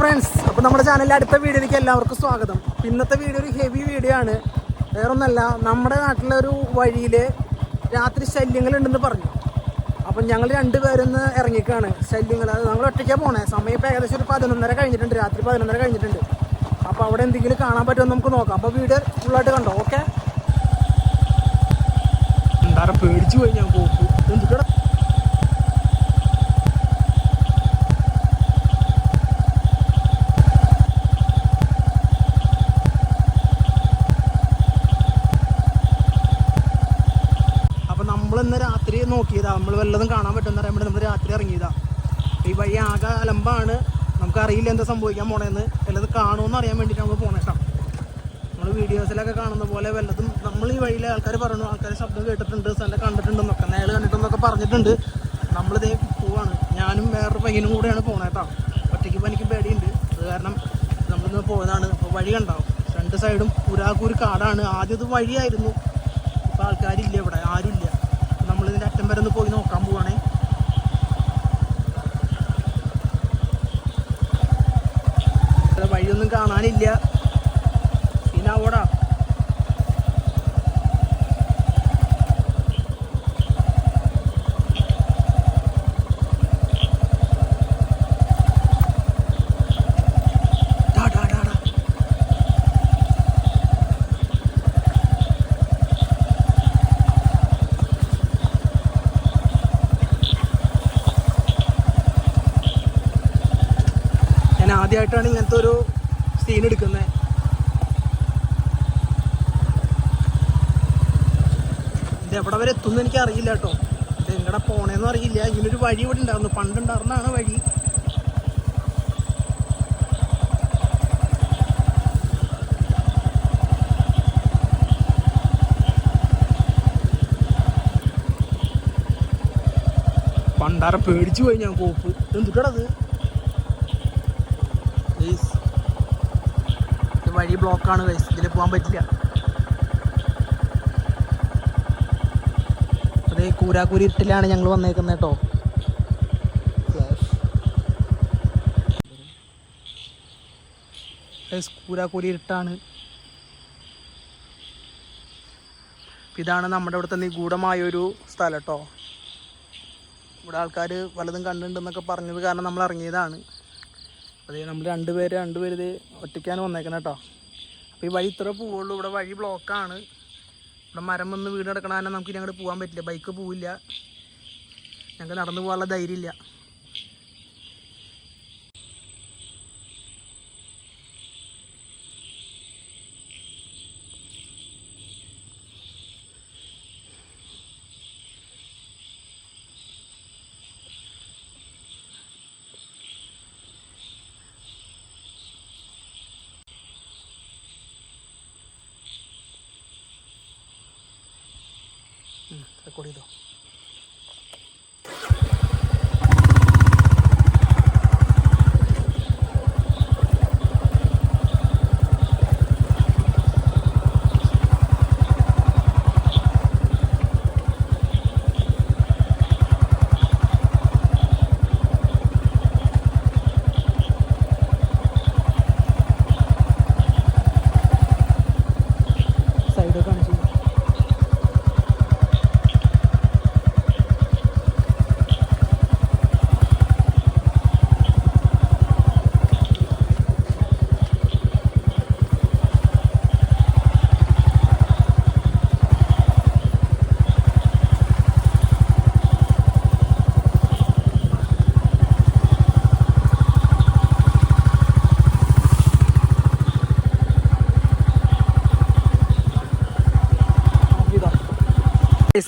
Friends അപ്പോൾ നമ്മുടെ ചാനലിലെ അടുത്ത വീഡിയോയിലേക്ക് എല്ലാവർക്കും സ്വാഗതം. ഇന്നത്തെ വീഡിയോ ഒരു ഹെവി വീഡിയോ ആണ്. വേറൊന്നല്ല നമ്മുടെ നാട്ടിലെ ഒരു വഴിയിൽ രാത്രി ശല്യങ്ങളുണ്ടെന്ന് പറഞ്ഞു. അപ്പം ഞങ്ങൾ രണ്ടുപേരൊന്ന് ഇറങ്ങിക്കാണ് ശല്യങ്ങൾ. അത് ഞങ്ങൾ ഒറ്റയ്ക്കാണ് പോണേ. സമയം ഇപ്പോൾ ഏകദേശം ഒരു പതിനൊന്നര കഴിഞ്ഞിട്ടുണ്ട്. രാത്രി പതിനൊന്നര കഴിഞ്ഞിട്ടുണ്ട്. അപ്പോൾ അവിടെ എന്തെങ്കിലും കാണാൻ പറ്റുമോ നമുക്ക് നോക്കാം. അപ്പോൾ വീഡിയോ ഫുള്ളായിട്ട് കണ്ടോ? ഓക്കെ എന്താ പേടിച്ചു പോയി ഞാൻ പോക്ക് നമ്മൾ ഇന്ന് രാത്രി നോക്കിയതാ. നമ്മൾ വല്ലതും കാണാൻ പറ്റുമെന്ന് പറയാൻ വേണ്ടി നമ്മൾ രാത്രി ഇറങ്ങിയതാ. ഈ വഴി ആകെ അലമ്പാണ്. നമുക്കറിയില്ല എന്താ സംഭവിക്കാൻ പോണേന്ന്. വല്ലതും കാണുമെന്ന് അറിയാൻ വേണ്ടിയിട്ട് നമ്മൾ പോണേട്ടാ നമ്മൾ വീഡിയോസിലൊക്കെ കാണുന്ന പോലെ വല്ലതും നമ്മൾ ഈ വഴിയിലെ ആൾക്കാർ പറഞ്ഞു ആൾക്കാർ ശബ്ദം കേട്ടിട്ടുണ്ട് സ്ഥലം കണ്ടിട്ടുണ്ടെന്നൊക്കെ. നേരെ കണ്ടിട്ടുണ്ടെന്നൊക്കെ പറഞ്ഞിട്ടുണ്ട്. നമ്മളിതേ പോവാണ്. ഞാനും വേറൊരു പയ്യനും കൂടെയാണ് പോണേട്ടാ ഒറ്റയ്ക്ക് പനിക്ക് പേടിയുണ്ട്. അത് കാരണം നമ്മളിന്ന് പോയതാണ്. അപ്പോൾ വഴി കണ്ടാവും രണ്ട് സൈഡും ഒരാൾക്കൊരു കാടാണ്. ആദ്യം ഇത് വഴിയായിരുന്നു. ഇപ്പോൾ ആൾക്കാരില്ല ഇവിടെ. നമ്മൾ വരെ ഒന്ന് പോയി നോക്കാൻ പോവാണേ. വഴിയൊന്നും കാണാനില്ല. പിന്നെ അവിടെ. ആദ്യമായിട്ടാണ് ഇങ്ങനത്തെ ഒരു സീൻ എടുക്കുന്നത്. ഇത് എവിടെ വരെ എത്തുമെന്ന് എനിക്ക് അറിയില്ല കേട്ടോ. ഇത് എങ്ങടെ പോണേന്നും അറിയില്ല. ഇങ്ങനൊരു വഴി ഇവിടെ ഉണ്ടായിരുന്നു. പണ്ടുണ്ടായിരുന്നതാണ് വഴി. പണ്ടാരം പേടിച്ചു പോയി ഞാൻ കോപ്പ്. എന്തുട്ടത് ഗൈസ് ഇത് വഴി ബ്ലോക്കാണ് ഗൈസ് ഇതിൽ പോകാൻ പറ്റില്ല. അതേ കൂരാക്കൂരി ഇട്ടിലാണ് ഞങ്ങൾ വന്നേക്കുന്നത് കേട്ടോ കൂരാക്കൂരി ഇരുട്ടാണ്. ഇതാണ് നമ്മുടെ ഇവിടുത്തെ നിഗൂഢമായൊരു സ്ഥലം കേട്ടോ ഇവിടെ ആൾക്കാർ പലതും കണ്ടിട്ടുണ്ടെന്നൊക്കെ പറഞ്ഞത് കാരണം നമ്മൾ ഇറങ്ങിയതാണ്. അതെ നമ്മൾ രണ്ടുപേര് രണ്ടുപേര് ഇത് ഒറ്റയ്ക്കാണ് വന്നേക്കണം കേട്ടോ അപ്പോൾ ഈ വഴി ഇത്ര പോവുള്ളൂ. ഇവിടെ വഴി ബ്ലോക്കാണ് ഇവിടെ മരം വന്ന് വീട് കിടക്കണ കാരണം നമുക്ക് ഇനി അങ്ങോട്ട് പോകാൻ പറ്റില്ല. ബൈക്ക് പോവില്ല. ഞങ്ങൾക്ക് നടന്നു പോകാനുള്ള ധൈര്യമില്ല. 嗯，在锅里头。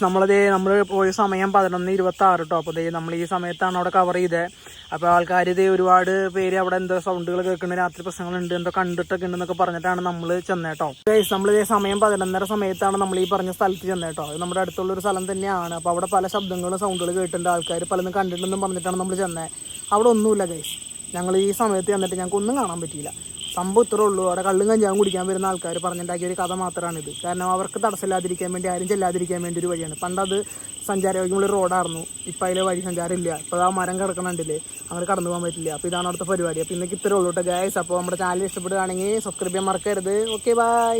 നമ്മളത് നമ്മൾ പോയ സമയം പതിനൊന്ന് ഇരുപത്തി ആറ് കേട്ടോ അപ്പോൾ നമ്മൾ ഈ സമയത്താണ് അവിടെ കവർ ചെയ്തത് അപ്പോൾ ആൾക്കാർ ഇത് ഒരുപാട് പേര് അവിടെ എന്തോ സൗണ്ടുകൾ കേൾക്കുന്ന രാത്രി പ്രശ്നങ്ങളുണ്ട് എന്തോ കണ്ടിട്ടൊക്കെ ഉണ്ടെന്നൊക്കെ പറഞ്ഞിട്ടാണ് നമ്മൾ ചെന്നേട്ടോ നമ്മൾ ഇതേ സമയം പതിനൊന്നര സമയത്താണ് നമ്മൾ ഈ പറഞ്ഞ സ്ഥലത്ത് ചെന്നേട്ടോ അത് നമ്മുടെ അടുത്തുള്ള ഒരു സ്ഥലം തന്നെയാണ്. അപ്പോൾ അവിടെ പല ശബ്ദങ്ങളും സൗണ്ടുകൾ കേട്ടിട്ടുണ്ട്. ആൾക്കാർ പലതും കണ്ടിട്ടുണ്ടെന്നും പറഞ്ഞിട്ടാണ് നമ്മൾ ചെന്നത് അവിടെ ഒന്നുമില്ല ഗൈസ് ഞങ്ങൾ ഈ സമയത്ത് ചെന്നിട്ട് ഞങ്ങൾക്ക് ഒന്നും കാണാൻ പറ്റിയില്ല. സംഭവം ഇത്രേ ഉള്ളൂ. അവിടെ കള്ളും കഞ്ചാവും കുടിക്കാൻ വരുന്ന ആൾക്കാർ പറഞ്ഞിട്ടുണ്ടാക്കിയ ഒരു കഥ മാത്രമാണിത് കാരണം അവർക്ക് തടസ്സമില്ലാതിരിക്കാൻ വേണ്ടി ആരും ചെല്ലാതിരിക്കാൻ വേണ്ടി ഒരു വഴിയാണ്. പണ്ടത് സഞ്ചാരയോഗ്യമുള്ള റോഡായിരുന്നു. ഇപ്പം അതിലെ വഴി സഞ്ചാരം ഇല്ല ഇപ്പോൾ ആ മരം കിടക്കണുണ്ടല്ലേ? അങ്ങനെ കടന്നു പോകാൻ പറ്റില്ല. അപ്പോൾ ഇതാണ് അവിടുത്തെ പരിപാടി. അപ്പോൾ ഇന്നേക്ക് ഇത്രേ ഉള്ളൂ കേട്ടോ അപ്പോൾ നമ്മുടെ ചാനൽ ഇഷ്ടപ്പെടുകയാണെങ്കിൽ സബ്സ്ക്രൈബ് ചെയ്യാൻ മറക്കരുത്. Okay bye